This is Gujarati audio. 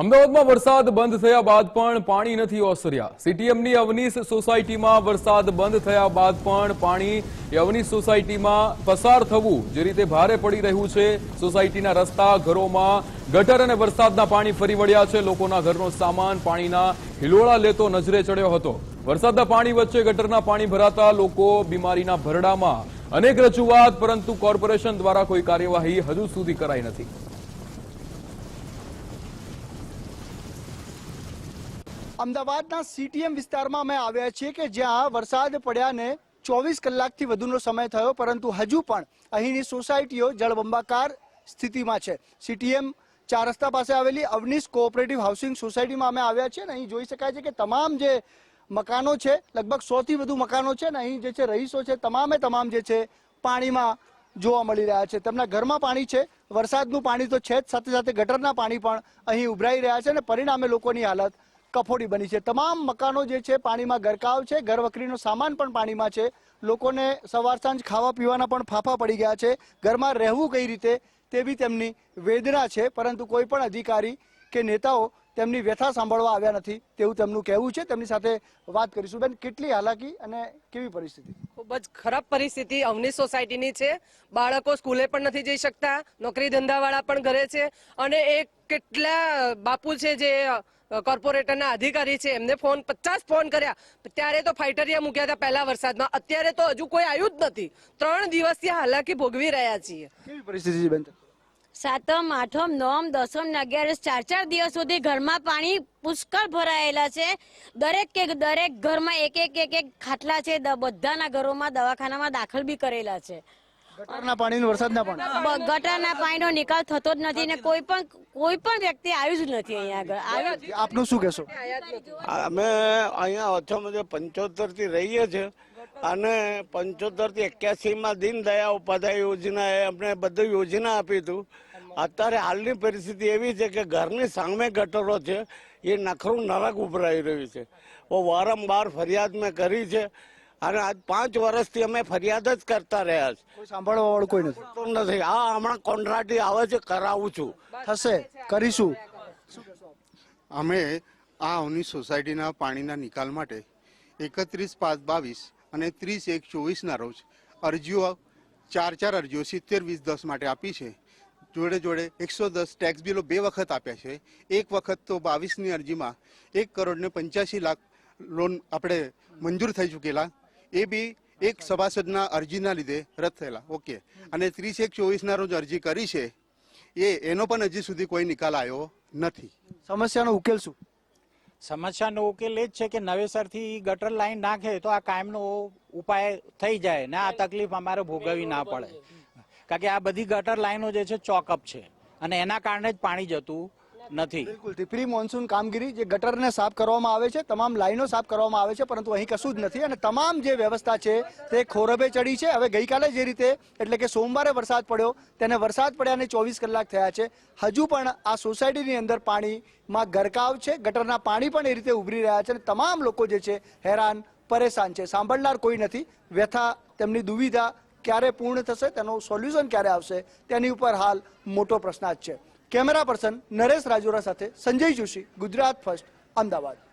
અમદાવાદમાં વરસાદ બંધ થયા બાદ પણ પાણી નથી ઓસર્યા. સીટીએમની અવનીશ સોસાયટીમાં વરસાદ બંધ થયા બાદ પણ પાણી અવનીશ સોસાયટીમાં પસાર થવું જે રીતે ભારે પડી રહ્યું છે. સોસાયટીના રસ્તા, ઘરોમાં ગટર અને વરસાદના પાણી ફરી વળ્યા છે. લોકોના ઘરનો સામાન, પાણીના હિલોળા લેતો નજરે ચડ્યો હતો. વરસાદના પાણી વચ્ચે ગટરના પાણી ભરાતા લોકો બીમારીના ભરડામાં અનેક રજૂઆત, પરંતુ કોર્પોરેશન દ્વારા કોઈ કાર્યવાહી હજુ સુધી કરાઈ નથી. અમદાવાદના સીટીએમ વિસ્તારમાં અમે આવ્યા છીએ કે જ્યાં વરસાદ પડ્યાને ચોવીસ કલાકથી વધુનો સમય થયો, પરંતુ હજુ પણ અહીંની સોસાયટીઓ જળબંબાકાર સ્થિતિમાં છે. સીટીએમ ચાર રસ્તા પાસે આવેલી અવનીશ કોઓપરેટિવ હાઉસિંગ સોસાયટીમાં અમે આવ્યા છીએ અને અહીં જોઈ શકાય છે કે તમામ જે મકાનો છે, લગભગ સોથી વધુ મકાનો છે ને અહીં જે છે રહીશો છે, તમામે તમામ જે છે પાણીમાં જોવા મળી રહ્યા છે. તેમના ઘરમાં પાણી છે, વરસાદનું પાણી તો છે જ, સાથે સાથે ગટરના પાણી પણ અહીં ઉભરાઈ રહ્યા છે અને પરિણામે લોકોની હાલત કફોડી બની છે. તમામ મકાનો જે છે પાણીમાં ગરકાવ છે. ઘરવકરીનો સામાન પણ પાણીમાં છે. લોકોને સવાર સાંજ ખાવા પીવાના પણ ફાફા પડી ગયા છે. ઘરમાં રહેવું કઈ રીતે તેવી તેમની વેદના છે. પરંતુ કોઈ પણ અધિકારી કે નેતાઓ તેમની વ્યથા સાંભળવા આવ્યા નથી તેવું તેમનું કહેવું છે. તેમની સાથે વાત કરીશું. બેન, કેટલી હાલાકી અને કેવી પરિસ્થિતિ? ખૂબ જ ખરાબ પરિસ્થિતિ અવની સોસાયટીની છે. બાળકો સ્કૂલે પણ નથી જઈ શકતા. નોકરી ધંધાવાળા પણ ઘરે છે. અને એ કેટલા બાપુ છે જે કોર્પોરેટરના અધિકારી છે. એમને ફોન પચાસ ફોન કર્યા. ત્યારે તો ફાઇટરિયા મૂક્યા હતા પહેલા વરસાદમાં. અત્યારે તો હજુ કોઈ આવ્યું જ નથી. ત્રણ દિવસથી હાલાકી ભોગવી રહ્યા છીએ. કેવી પરિસ્થિતિ છે બેન? સાતમ આઠમ નવમ દસમ ને અગિયારસ ચાર ચાર દિવસ સુધી ઘરમાં પાણી પુષ્કળ ભરાયેલા છે. દરેક કે દરેક ઘરમાં એક એક એક એક ખાટલા છે. બધાના ઘરોમાં દવાખાનામાં દાખલ બી કરેલા છે. ગટરના પાણી વરસાદના પાણી. ગટરના પાણીનો નિકાલ થતો જ નથી ને કોઈ પણ કોઈ પણ વ્યક્તિ આવ્યું જ નથી અહીંયા આગળ. આવ્યું આપનું શું કહેશો? અમે અહીંયા ઓછામાં પંચોતેરથી રહીએ છીએ અને પંચોતેરથી એક્યાસી માં દીનદયા ઉપાધ્યાય યોજના એ અમને બધું યોજના આપી હતું. અત્યારે હાલની પરિસ્થિતિ એવી છે કે ઘરની સામે ગટરો છે એ નખરું નરક ઉભરાઈ રહ્યું છે. વારંવાર ફરિયાદ મેં કરી છે અને આજ પાંચ વર્ષથી અમે ફરિયાદ જ કરતા રહ્યા છે સાંભળવા વાળું કોઈ નથી. નથી. આ હમણાં કોન્ટ્રાક્ટી આવે છે કરાવું છું. થશે. કરીશું. અમે આ અવની સોસાયટીના પાણીના નિકાલ માટે એકત્રીસ પાંચ બાવીસ અને ત્રીસ એક ચોવીસના રોજ અરજીઓ ચાર ચાર અરજીઓ સિત્તેર વીસ દસ માટે આપી છે. જોડે જોડે એકસો દસ ટેક્સ બિલો બે વખત આપ્યા છે. એક વખત તો બાવીસની અરજીમાં એક કરોડ ને પંચ્યાસી લાખ લોન આપણે મંજૂર થઈ ચૂકેલા. એ બી એક સભાસદના અરજીના લીધે રદ થયેલા. ઓકે. અને ત્રીસ એક ચોવીસના રોજ અરજી કરી છે. એ એનો પણ હજી સુધી કોઈ નિકાલ આવ્યો નથી. સમસ્યાનો ઉકેલ શું? સમસ્યાનો ઉકેલ એ જ છે કે નવેસરથી ગટર લાઈન નાખે તો આ કાયમનો ઉપાય થઈ જાય ને આ તકલીફ અમારે ભોગવવી ના પડે. કારણ કે આ બધી ગટર લાઈનો જે છે ચોકઅપ છે. અને એના કારણે જ પાણી જતું નથી. બિલકુલ. પ્રી મોન્સૂન કામગીરી જે ગટરને સાફ કરવામાં આવે છે, તમામ લાઈનો સાફ કરવામાં આવે છે, પરંતુ અહીં કશું જ નથી. અને તમામ જે વ્યવસ્થા છે, તે ખોરબે ચડી છે. હવે ગઈકાલે જે રીતે, એટલે કે સોમવારે વરસાદ પડ્યો, તેને વરસાદ પડ્યાને ચોવીસ કલાક થયા છે. હજુ પણ આ સોસાયટીની અંદર પાણીમાં ગરકાવ છે. ગટરના પાણી પણ એ રીતે ઉભરી રહ્યા છે અને તમામ લોકો જે છે, હેરાન, પરેશાન છે. સાંભળનાર કોઈ નથી. વ્યથા, તેમની દુવિધા ક્યારે પૂર્ણ થશે, તેનું સોલ્યુશન ક્યારે આવશે, તેની ઉપર હાલ મોટો પ્રશ્નાર્થ છે. કેમેરા પર્સન નરેશ રાજોરા સાથે સંજય જોશી ગુજરાત ફર્સ્ટ અમદાવાદ.